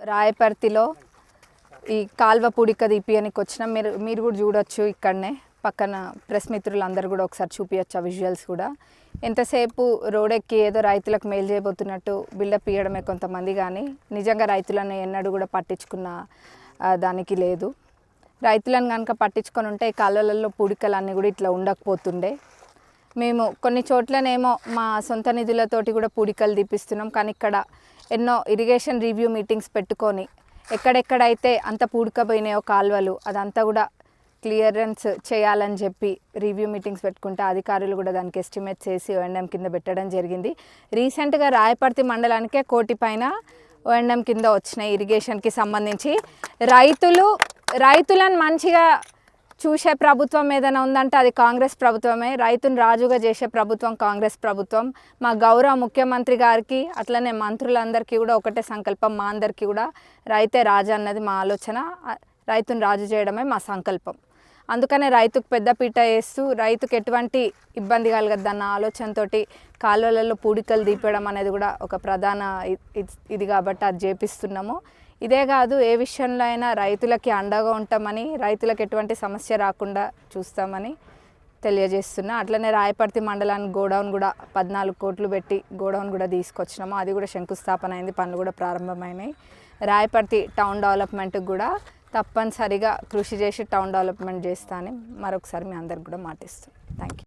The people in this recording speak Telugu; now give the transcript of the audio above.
రాయపర్తిలో ఈ కాల్వ పూడిక తీపియనికి వచ్చిన. మీరు మీరు కూడా చూడొచ్చు ఇక్కడనే. పక్కన ప్రెస్ మిత్రులు అందరు కూడా ఒకసారి చూపించచ్చు ఆ విజువల్స్ కూడా. ఎంతసేపు రోడెక్కి ఏదో రైతులకు మేలు చేయబోతున్నట్టు బిల్డప్ ఇవ్వడమే కొంతమంది కానీ నిజంగా రైతులను ఎన్నడూ కూడా పట్టించుకున్న దానికి లేదు. రైతులను కనుక పట్టించుకొని ఉంటే ఈ కాలువలలో పూడికలన్నీ కూడా ఇట్లా ఉండకపోతుండే. మేము కొన్ని చోట్లనేమో మా సొంత నిధులతోటి కూడా పూడికలు తీపిస్తున్నాం. కానీ ఇక్కడ ఎన్నో ఇరిగేషన్ రివ్యూ మీటింగ్స్ పెట్టుకొని ఎక్కడెక్కడైతే అంత పూడికపోయినాయో కాలువలు అదంతా కూడా క్లియరెన్స్ చేయాలని చెప్పి రివ్యూ మీటింగ్స్ పెట్టుకుంటే అధికారులు కూడా దానికి ఎస్టిమేట్ చేసి ఓఎండం కింద పెట్టడం జరిగింది. రీసెంట్గా రాయపర్తి మండలానికే కోటి పైన ఓఎండం కింద వచ్చినాయి ఇరిగేషన్కి సంబంధించి రైతులు రైతులను మంచిగా చూసే ప్రభుత్వం ఏదైనా ఉందంటే అది కాంగ్రెస్ ప్రభుత్వమే. రైతును రాజుగా చేసే ప్రభుత్వం కాంగ్రెస్ ప్రభుత్వం. మా గౌరవ ముఖ్యమంత్రి గారికి అట్లనే మంత్రులందరికీ కూడా ఒకటే సంకల్పం మా అందరికీ కూడా. రైతే రాజు అన్నది మా ఆలోచన. రైతును రాజు చేయడమే మా సంకల్పం. అందుకనే రైతుకు పెద్దపీట వేస్తూ రైతుకు ఎటువంటి ఇబ్బంది కలగద్దన్న ఆలోచనతో కాలువలలో పూడికలు దీపడం అనేది కూడా ఒక ప్రధాన ఇది కాబట్టి అది చేపిస్తున్నాము. ఇదే కాదు ఏ విషయంలో అయినా రైతులకి అండగా ఉంటామని రైతులకు ఎటువంటి సమస్య రాకుండా చూస్తామని తెలియజేస్తున్నా. అట్లనే రాయపర్తి మండలానికి గోడౌన్ కూడా పద్నాలుగు కోట్లు పెట్టి గోడౌన్ కూడా తీసుకొచ్చినాము. అది కూడా శంకుస్థాపన అయింది పనులు కూడా ప్రారంభమైనాయి. రాయపర్తి టౌన్ డెవలప్మెంట్కి కూడా తప్పనిసరిగా కృషి చేసి టౌన్ డెవలప్మెంట్ చేస్తానని మరొకసారి మీ అందరికి కూడా మాటిస్తాను థ్యాంక్ యూ